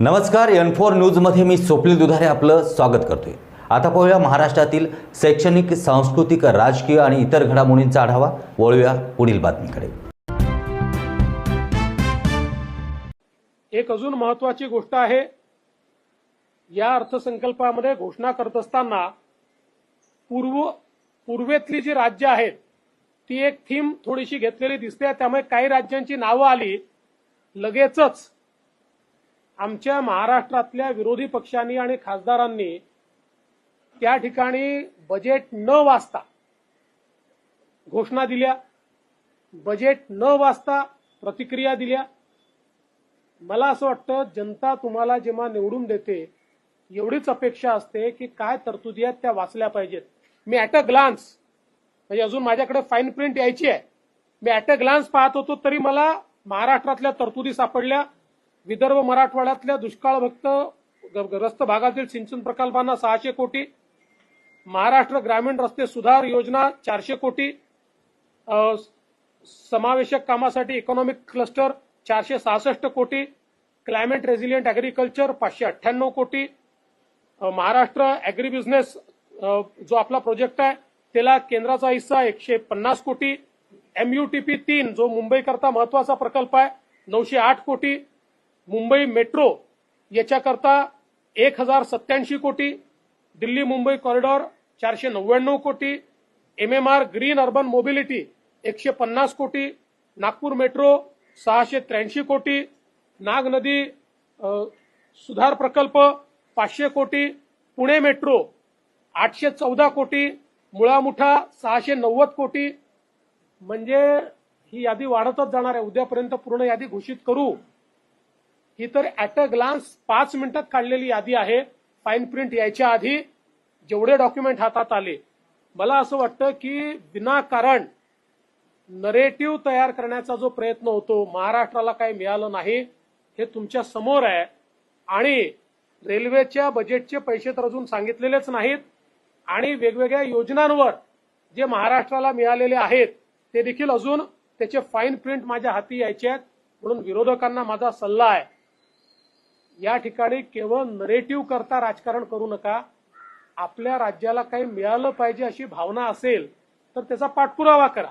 नमस्कार N four न्यूजमध्ये मी स्वप्नील दुधारे आपलं स्वागत करतोय. आता पाहूया महाराष्ट्रातील शैक्षणिक सांस्कृतिक राजकीय आणि इतर घडामोडींचा आढावा. वळूया पुढील बातमीकडे. एक अजून महत्वाची गोष्ट आहे. या अर्थसंकल्पामध्ये घोषणा करत असताना पूर्व पूर्वेतली जी राज्य आहेत ती एक थीम थोडीशी घेतलेली दिसते. त्यामुळे काही राज्यांची नावं आली. लगेचच आमच्या महाराष्ट्रातल्या विरोधी पक्षांनी आणि खासदारांनी त्या ठिकाणी बजेट न वाचता घोषणा दिल्या बजेट न वाचता प्रतिक्रिया दिल्या. मला असं वाटतं जनता तुम्हाला जेव्हा निवडून देते एवढीच अपेक्षा असते की काय तरतुदी आहेत त्या वाचल्या पाहिजेत. मी ऍट अ ग्लान्स म्हणजे अजून माझ्याकडे फाईन प्रिंट यायची आहे. मी ऍट अ ग्लान्स पाहत होतो तरी मला महाराष्ट्रातल्या तरतुदी सापडल्या. विदर्भ मराठवाड्यातल्या दुष्काळभक्त ग्रस्त भागातील सिंचन प्रकल्पांना सहाशे कोटी महाराष्ट्र ग्रामीण रस्ते सुधार योजना चारशे कोटी समावेशक कामासाठी इकॉनॉमिक क्लस्टर चारशे सहासष्ट कोटी क्लायमेट रेझिलियंट अॅग्रिकल्चर पाचशे अठ्ठ्याण्णव कोटी महाराष्ट्र ॲग्री बिझनेस जो आपला प्रोजेक्ट आहे त्याला केंद्राचा हिस्सा एकशे पन्नास कोटी एमयूटीपी तीन जो मुंबईकरता महत्त्वाचा प्रकल्प आहे नऊशे आठ कोटी मुंबई मेट्रो याच्याकरता एक हजार सत्याऐंशी कोटी दिल्ली मुंबई कॉरिडॉर चारशे नव्याण्णव कोटी M M R green urban mobility एकशे पन्नास कोटी नागपूर मेट्रो सहाशे त्र्याऐंशी कोटी नाग नदी सुधार प्रकल्प पाचशे कोटी पुणे मेट्रो आठशे चौदा कोटी मुळामुठा सहाशे नव्वद कोटी. म्हणजे ही यादी वाढतच जाणार आहे. उद्यापर्यंत पूर्ण यादी घोषित करू. ही तर ऍट अ ग्लान्स पाच मिनिटात काढलेली यादी आहे. फाईन प्रिंट यायच्या आधी जेवढे डॉक्युमेंट हातात आले. मला असं वाटतं की विनाकारण नरेटिव्ह तयार करण्याचा जो प्रयत्न होतो महाराष्ट्राला काही मिळालं नाही हे तुमच्यासमोर आहे. आणि रेल्वेच्या बजेटचे पैसे तर अजून सांगितलेलेच नाहीत. आणि वेगवेगळ्या योजनांवर जे महाराष्ट्राला मिळालेले आहेत ते देखील अजून त्याचे फाईन प्रिंट माझ्या हाती यायचे आहेत. म्हणून विरोधकांना माझा सल्ला आहे. या ठिकाणी केवळ नरेटिव्ह करता राजकारण करू नका. आपल्या राज्याला काही मिळालं पाहिजे अशी भावना असेल तर त्याचा पाठपुरावा करा.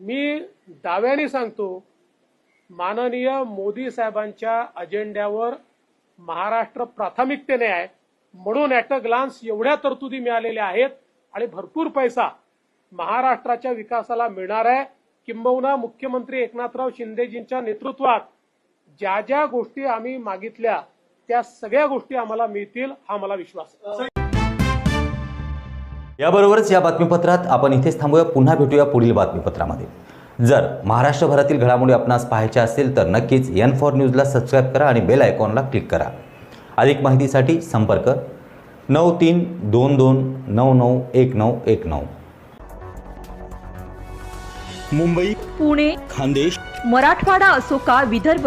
मी दाव्याने सांगतो माननीय मोदी साहेबांच्या अजेंड्यावर महाराष्ट्र प्राथमिकतेने आहे. म्हणून ऍट अ ग्लान्स एवढ्या तरतुदी मिळालेल्या आहेत आणि भरपूर पैसा महाराष्ट्राच्या विकासाला मिळणार आहे. किंबहुना मुख्यमंत्री एकनाथराव शिंदेजींच्या नेतृत्वात ज्या ज्या गोष्टी आम्ही मागितल्या त्या सगळ्या गोष्टी आम्हाला मिळतील हा मला विश्वास आहे. याबरोबरच या बातमीपत्रात आपण इथेच थांबूया. पुन्हा भेटूया पुढील बातमीपत्रामध्ये. जर महाराष्ट्रभरातील घडामोडी आपणास पाहायच्या असतील तर नक्कीच एन फॉर न्यूजला सबस्क्राईब करा आणि बेल आयकॉनला क्लिक करा. अधिक माहितीसाठी संपर्क नऊ तीन दोन दोन नऊ नऊ एक नऊ एक नऊ. मुंबई पुणे खानदेश मराठवाडा असो का विदर्भ